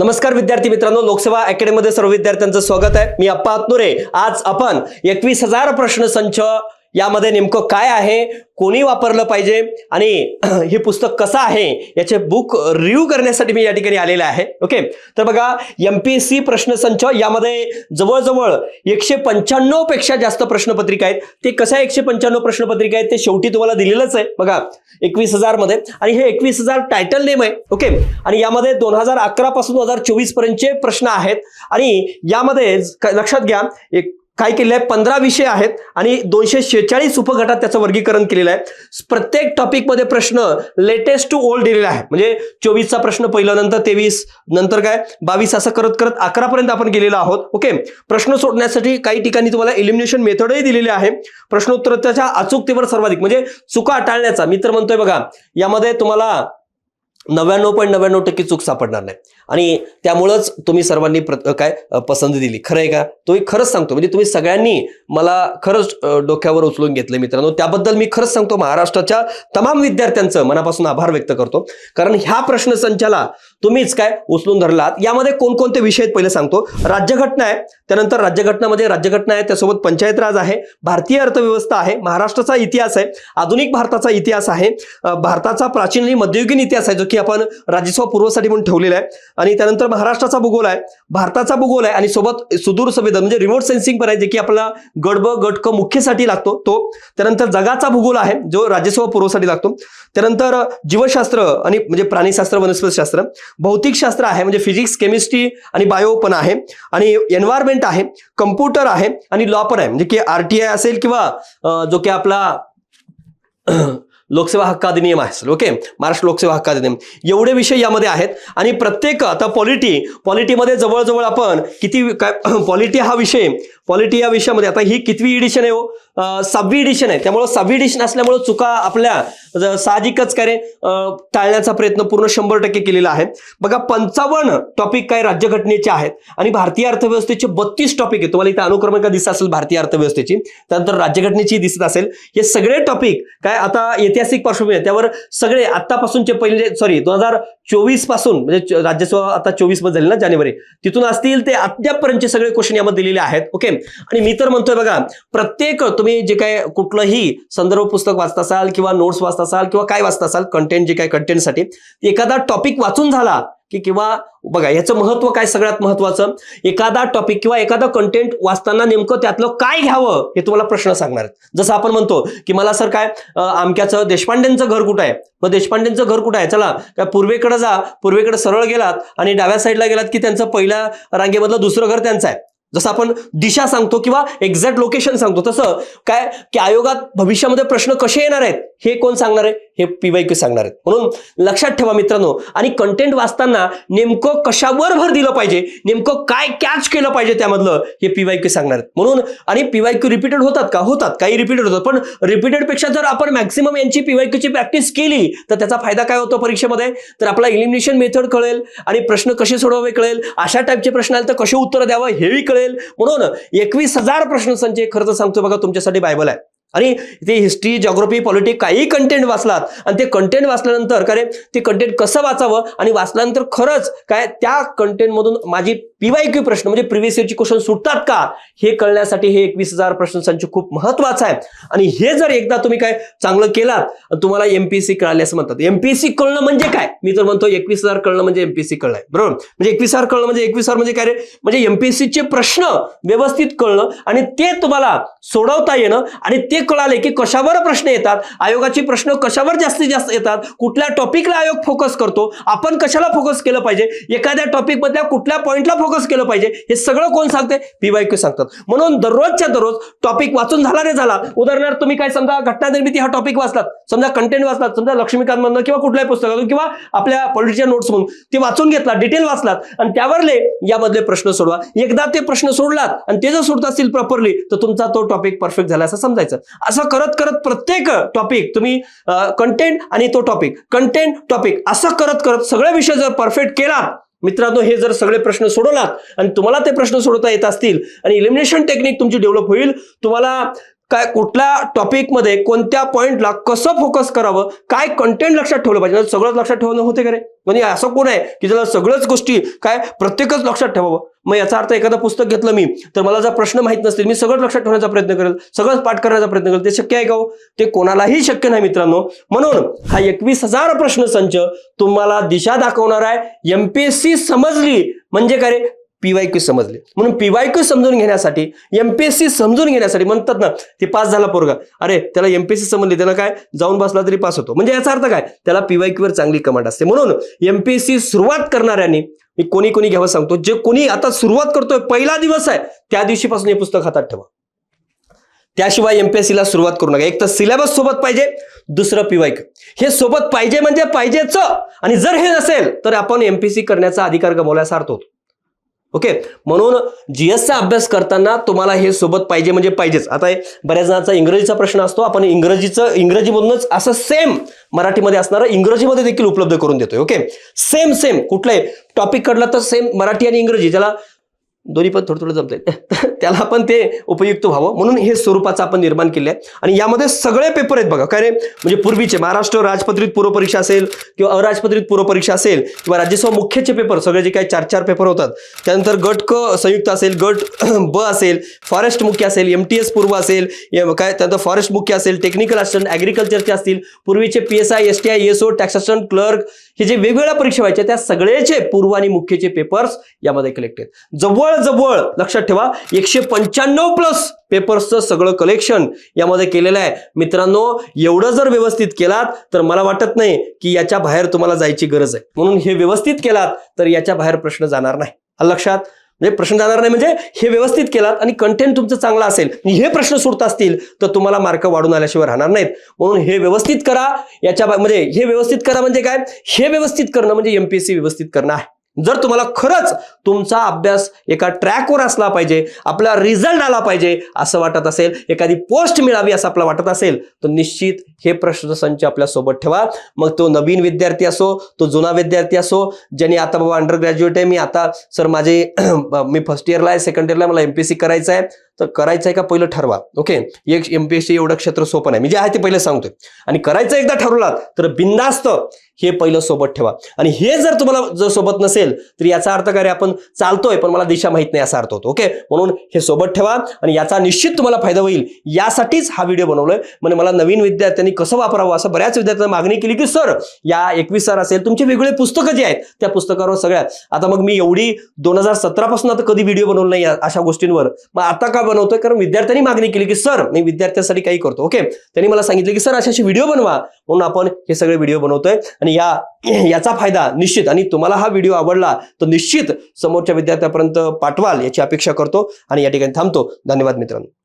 नमस्कार विद्यार्थी मित्रांनो लोकसेवा अकॅडमीमध्ये सर्व विद्यार्थ्यांचं स्वागत आहे. मी अप्पा आतनुरे. आज आपण एकवीस हजार प्रश्न संच यामध्ये नेमकं काय आहे? कोणी वापरलं पाहिजे? आणि हे पुस्तक कसं आहे? याचे बुक रिव्ह्यू करण्यासाठी मी या ठिकाणी आलेलं आहे. ओके तर बघा एम पी एस सी प्रश्नसंच यामध्ये जवळजवळ एकशे पंच्याण्णवपेक्षा जास्त प्रश्नपत्रिका आहेत. ते कशा एकशे पंच्याण्णव प्रश्नपत्रिका आहेत ते शेवटी तुम्हाला दिलेलंच आहे. बघा एकवीस हजारमध्ये. आणि हे एकवीस हजार टायटल नेम आहे. ओके आणि यामध्ये दोन हजार अकरा पासून दोन हजार चोवीस पर्यंतचे प्रश्न आहेत. आणि यामध्ये लक्षात घ्या एक काय केलेलं आहे? पंधरा विषय आहेत आणि दोनशे शेहेचाळीस उपगटात त्याचं वर्गीकरण केलेलं आहे. प्रत्येक टॉपिकमध्ये प्रश्न लेटेस्ट टू ओल्ड दिलेला आहे. म्हणजे चोवीसचा प्रश्न पहिला नंतर तेवीस नंतर काय? बावीस असं करत करत अकरापर्यंत आपण गेलेलो आहोत. ओके? प्रश्न सोडण्यासाठी काही ठिकाणी तुम्हाला इलिमिनेशन मेथडही दिलेली आहे. प्रश्नोत्तराच्या अचूकतेवर सर्वाधिक म्हणजे चुका टाळण्याचा. मी तर म्हणतोय बघा यामध्ये तुम्हाला नव्याण्णव पॉईंट नव्याण्णव टक्के चूक सापडणार नाही. आणि त्यामुळंच तुम्ही सर्वांनी प्र- काय पसंती दिली. खरं आहे का? तुम्ही खरंच सांगतो. म्हणजे तुम्ही सगळ्यांनी मला खरंच डोक्यावर उचलून घेतलं मित्रांनो. त्याबद्दल मी खरंच सांगतो. महाराष्ट्राच्या तमाम विद्यार्थ्यांचं मनापासून आभार व्यक्त करतो. कारण ह्या प्रश्नसंचाला तुम्हीच काय उचलून धरलात. यामध्ये कोणकोणते विषय आहेत पहिले सांगतो. राज्यघटना आहे. त्यानंतर राज्यघटनामध्ये राज्यघटना आहे. त्यासोबत पंचायत राज आहे. भारतीय अर्थव्यवस्था आहे. महाराष्ट्राचा इतिहास आहे. आधुनिक भारताचा इतिहास आहे. भारताचा प्राचीन आणि मध्ययुगीन इतिहास आहे जो की आपण राज्यसभा पूर्वसाठी म्हणून ठेवलेला आहे. आणि त्यानंतर महाराष्ट्राचा भूगोल आहे भारताचा भूगोल आहे आणि सोबत सुदूर संवेदन म्हणजे रिमोट सेन्सिंग पण आहे जे की आपला गड ब गट क मुख्यसाठी लागतो तो त्यानंतर जगाचा भूगोल आहे जो राज्यसभा पूर्वसाठी लागतो. त्यानंतर जीवशास्त्र आणि म्हणजे प्राणीशास्त्र वनस्पतीशास्त्र भौतिकशास्त्र आहे म्हणजे फिजिक्स केमिस्ट्री आणि बायो पण आहे. आणि एन्व्हायरमेंट आहे कम्प्युटर आहे आणि लॉ पण आहे म्हणजे की आरटीआय असेल किंवा जो की आपला लोकसेवा हक्क अधिनियम आहे ओके महाराष्ट्र लोकसेवा हक्क अधिनियम. एवढे विषय यामध्ये आहेत आणि प्रत्येक आता पॉलिटी पॉलिटीमध्ये जवळजवळ आपण किती काय पॉलिटी हा विषय पॉलिटी या विषयामध्ये. आता ही कितवी इडिशन आहे हो? सहावी इडिशन आहे. त्यामुळं सहावी इडिशन असल्यामुळं चुका आपल्या साहजिकच काय रे टाळण्याचा प्रयत्न पूर्ण शंभर टक्के केलेला आहे. बघा पंचावन्न टॉपिक काय राज्यघटनेचे आहेत आणि भारतीय अर्थव्यवस्थेचे बत्तीस टॉपिक आहे तुम्हाला इथे अनुक्रमांक दिसत असेल भारतीय अर्थव्यवस्थेची? त्यानंतर राज्यघटनेची दिसत असेल. हे सगळे टॉपिक काय आता ऐतिहासिक पार्श्वभूमी आहे. त्यावर सगळे आतापासूनचे पहिले सॉरी दोन हजार चोवीसपासून म्हणजे राज्यसभा आता चोवीसमध्ये झाली ना जानेवारी. तिथून असतील ते अद्यापपर्यंतचे सगळे क्वेश्चन यामध्ये दिलेले आहेत. ओके आणि मी तर म्हणतोय बघा प्रत्येक तुम्ही जे काय कुठलंही संदर्भ पुस्तक वाचत असाल किंवा नोट्स वाचत असाल किंवा काय वाचत असाल कंटेंट जे काय कंटेंटसाठी एखादा टॉपिक वाचून झाला की किंवा बघा याचं महत्त्व काय सगळ्यात महत्वाचं? एखादा टॉपिक किंवा एखादा कंटेंट वाचताना नेमकं त्यातलं काय घ्यावं हे तुम्हाला प्रश्न सांगणार जसं आपण म्हणतो की मला सर काय आमक्याचं देशपांडेंचं घर कुठं आहे? मग देशपांडेंचं घर कुठं आहे? चला काय पूर्वेकडे जा पूर्वेकडे सरळ गेलात आणि डाव्या साईडला गेलात की त्यांचं पहिल्या रांगेमधलं दुसरं घर त्यांचं आहे. जसं आपण दिशा सांगतो किंवा एक्झॅक्ट लोकेशन सांगतो तसं काय की आयोगात भविष्यामध्ये प्रश्न कसे येणार आहेत? हे कोण सांगणार आहे? हे पीवाय क्यू सांगणार आहेत. म्हणून लक्षात ठेवा मित्रांनो आणि कंटेंट वाचताना नेमकं कशावर भर दिलं पाहिजे? नेमकं काय कॅच केलं पाहिजे त्यामधलं? हे पीवाय क्यू सांगणार आहेत. म्हणून आणि पीवाय क्यू रिपीटेड होतात का? होतात. काही रिपीटेड होतात. पण रिपीटेडपेक्षा जर आपण मॅक्सिमम यांची पीवाय क्यूची प्रॅक्टिस केली तर त्याचा फायदा काय होतो परीक्षेमध्ये? तर आपला इलिमिनेशन मेथड कळेल आणि प्रश्न कसे सोडवावे कळेल अशा टाईपचे प्रश्न आले तर कसे उत्तर द्यावं हेही कळेल. म्हणून एकवीस हजार प्रश्नसंच खर्च सांगतो बघा तुमच्यासाठी बायबल आहे. आणि ते हिस्ट्री जॉग्रफी पॉलिटिक काही कंटेंट वाचलात आणि ते कंटेंट वाचल्यानंतर काय रे, ते कंटेंट कसं वाचावं आणि वाचल्यानंतर खरंच काय त्या कंटेंटमधून माझी पीवाय क्यू प्रश्न म्हणजे प्रिव्हियस इयरची क्वेश्चन सुटतात का हे कळण्यासाठी हे एकवीस हजार प्रश्नसंच खूप महत्वाचं आहे. आणि हे जर एकदा तुम्ही काय चांगलं केलात तुम्हाला एमपीएससी कळाले असं म्हणतात. एमपीएससी कळणं म्हणजे काय? मी तर म्हणतो एकवीस हजार कळणं म्हणजे एमपीएससी कळलंय. बरोबर? म्हणजे एकवीस हजार कळणं म्हणजे एकवीस हजार म्हणजे काय रे? म्हणजे एमपीएससीचे प्रश्न व्यवस्थित कळणं आणि ते तुम्हाला सोडवता येणं आणि ते कळाले की कशावर प्रश्न येतात? आयोगाचे प्रश्न कशावर जास्तीत जास्त येतात? कुठल्या टॉपिकला आयोग फोकस करतो? आपण कशाला फोकस केलं पाहिजे? एखाद्या टॉपिकमधल्या कुठल्या पॉईंटला फोकस केलं पाहिजे? हे सगळं कोण सांगते पीवायक्यू सांगतात. म्हणून दररोजच्या दररोज टॉपिक वाचून झाला रे झाला. उदाहरणार्थ तुम्ही काय समजा घटना निर्मिती हा टॉपिक वाचलात. समजा कंटेंट वाचलात. समजा लक्ष्मीकांत म्हणून किंवा कुठल्याही पुस्तकातून किंवा आपल्या पॉलिटीच्या नोट्स म्हणून ते वाचून घेतला डिटेल वाचलात. आणि त्यावरले यामधले प्रश्न सोडवा. एकदा ते प्रश्न सोडलात आणि ते जर सोडत असतील प्रॉपरली तर तुमचा तो टॉपिक परफेक्ट झाला असं समजायचं. असं करत करत प्रत्येक टॉपिक तुम्ही कंटेंट आणि तो टॉपिक कंटेंट टॉपिक असं करत करत सगळे विषय जर परफेक्ट केला मित्रांनो हे जर सगळे प्रश्न सोडवलात आणि तुम्हाला ते प्रश्न सोडवता येत असतील आणि इलिमिनेशन टेक्निक तुमची डेव्हलप होईल तुम्हाला काय कुठल्या टॉपिकमध्ये कोणत्या पॉईंटला कसं फोकस करावं काय कंटेंट लक्षात ठेवलं पाहिजे? सगळंच लक्षात ठेवणं होते का रे? म्हणजे असं कोण आहे की त्याला सगळंच गोष्टी काय प्रत्येकच लक्षात ठेवावं? मग याचा अर्थ एखादं पुस्तक घेतलं मी तर मला जर प्रश्न माहीत नसतील मी सगळं लक्षात ठेवण्याचा प्रयत्न करेल सगळंच पाठ करण्याचा प्रयत्न करेल ते शक्य आहे का हो? ते कोणालाही शक्य नाही मित्रांनो. म्हणून हा एकवीस हजार प्रश्न संच तुम्हाला दिशा दाखवणार आहे. एमपीएससी समजली म्हणजे काय रे? पीवायक्यू समजले. म्हणून पीवायक्यू समजून घेण्यासाठी एमपीएससी समजून घेण्यासाठी म्हणतात ना ते पास झाला पोरगा. अरे त्याला एमपीएससी समजली त्याला काय? जाऊन बसला तरी पास होतो. म्हणजे याचा अर्थ काय? त्याला पीवायक्यू वर चांगली कमांड असते. म्हणून एमपीएससी सुरुवात करणाऱ्यांनी मी कोणी कोणी घ्यावं सांगतो जे कोणी आता सुरुवात करतोय पहिला दिवस आहे त्या दिवशीपासून हे पुस्तक हातात ठेवा. त्याशिवाय एमपीएससी ला सुरुवात करू नका. एक तर सिलेबस सोबत पाहिजे दुसरं पीवायक्यू हे सोबत पाहिजे म्हणजे पाहिजेच. आणि जर हे नसेल तर आपण एमपीसी करण्याचा अधिकार गमावल्याचा होतो. ओके? म्हणून जीएसचा अभ्यास करताना तुम्हाला हे सोबत पाहिजे म्हणजे पाहिजेच. आता हे बऱ्याच जणांचा इंग्रजीचा प्रश्न असतो. आपण इंग्रजीचं इंग्रजीमधूनच असं सेम मराठीमध्ये असणारं इंग्रजीमध्ये देखील उपलब्ध करून देतोय. ओके? सेम सेम कुठलंही टॉपिक कडला तर सेम मराठी आणि इंग्रजी. ज्याला दोन्ही पण थोडं थोडं जमतंय. त्याला पण ते उपयुक्त व्हावं. म्हणून हे स्वरूपाचं आपण निर्माण केलं आहे आणि यामध्ये सगळे पेपर आहेत बघा. काय रे? म्हणजे पूर्वीचे महाराष्ट्र राजपत्रित पूर्वपरीक्षा असेल किंवा अराजपत्रित पूर्वपरीक्षा असेल किंवा राज्यसभा मुख्यचे पेपर सगळे जे काही चार चार पेपर होतात. त्यानंतर गट क संयुक्त असेल गट ब असेल फॉरेस्ट मुख्य असेल एम टी एस पूर्व असेल काय? त्यानंतर फॉरेस्ट मुख्य असेल टेक्निकल असिस्टंट ॲग्रिकल्चरचे असतील पूर्वीचे P S I S T I S O tax assistant clerk हे जे वेगवेगळ्या परीक्षा व्हायच्या त्या सगळेचे पूर्व आणि मुख्यचे पेपर्स यामध्ये कलेक्ट आहेत जवळ जवळ लक्षात ठेवा एकशे पंच्याण्णव प्लस पेपर्सचं सगळं कलेक्शन यामध्ये केलेलं आहे. मित्रांनो एवढं जर व्यवस्थित केलात तर मला वाटत नाही की याच्या बाहेर तुम्हाला जायची गरज आहे. म्हणून हे व्यवस्थित केलात तर याच्या बाहेर प्रश्न जाणार नाही. लक्षात? म्हणजे प्रश्न जाणार नाही म्हणजे हे व्यवस्थित केलात आणि कंटेंट तुमचं चांगलं असेल हे प्रश्न सुटत असतील तर तुम्हाला मार्क वाढून आल्याशिवाय राहणार नाहीत. म्हणून हे व्यवस्थित करा. याच्या म्हणजे हे व्यवस्थित करा म्हणजे काय? हे व्यवस्थित करणं म्हणजे एमपीएससी व्यवस्थित करणं आहे. जर तुम्हाला खरंच तुमचा अभ्यास एका ट्रॅकवर असला पाहिजे आपला रिझल्ट आला पाहिजे असं वाटत असेल एखादी पोस्ट मिळावी असं आपल्याला वाटत असेल तर निश्चित हे प्रश्नसंच आपल्यासोबत ठेवा. मग तो नवीन विद्यार्थी असो तो जुना विद्यार्थी असो ज्यांनी आता बाबा अंडर ग्रॅज्युएट आहे मी आता सर माझे मी फर्स्ट इयरला आहे सेकंड इयरला मला एमपीएससी करायचं आहे. तर करायचं आहे का पहिलं ठरवा. ओके एक एमपीएससी एवढं क्षेत्र सोपं नाही. मी जे आहे ते पहिलं सांगतोय. आणि करायचं एकदा ठरवलात तर बिंदास्त हे पहिलं सोबत ठेवा. आणि हे जर तुम्हाला जर सोबत नसेल तर याचा अर्थ काय आपण चालतोय पण मला दिशा माहीत नाही असा अर्थ होतो. ओके म्हणून हे सोबत ठेवा आणि याचा निश्चित तुम्हाला फायदा होईल. यासाठीच हा व्हिडिओ बनवलोय. म्हणजे मला नवीन विद्यार्थ्यांनी कसं वापरावं असं बऱ्याच विद्यार्थ्यांना मागणी केली की सर या एकवीस सर असेल तुमचे वेगवेगळे पुस्तकं जे आहेत त्या पुस्तकावर सगळ्यात आता मग मी एवढी दोन हजार सतरापासून आता कधी व्हिडिओ बनवलं नाही अशा गोष्टींवर. मग आता का बनवतोय कारण विद्यार्थ्यांनी मागणी केली की सर मी विद्यार्थ्यांसाठी काही करतो. ओके त्यांनी मला सांगितलं की सर असे असे व्हिडिओ बनवा. म्हणून आपण हे सगळे व्हिडिओ बनवतोय. आणि या याचा फायदा निश्चित आणि तुम्हाला हा व्हिडिओ आवडला तर निश्चित समोरच्या विद्यार्थ्यापर्यंत पाठवाल याची अपेक्षा करतो. आणि या ठिकाणी थांबतो. धन्यवाद मित्रांनो.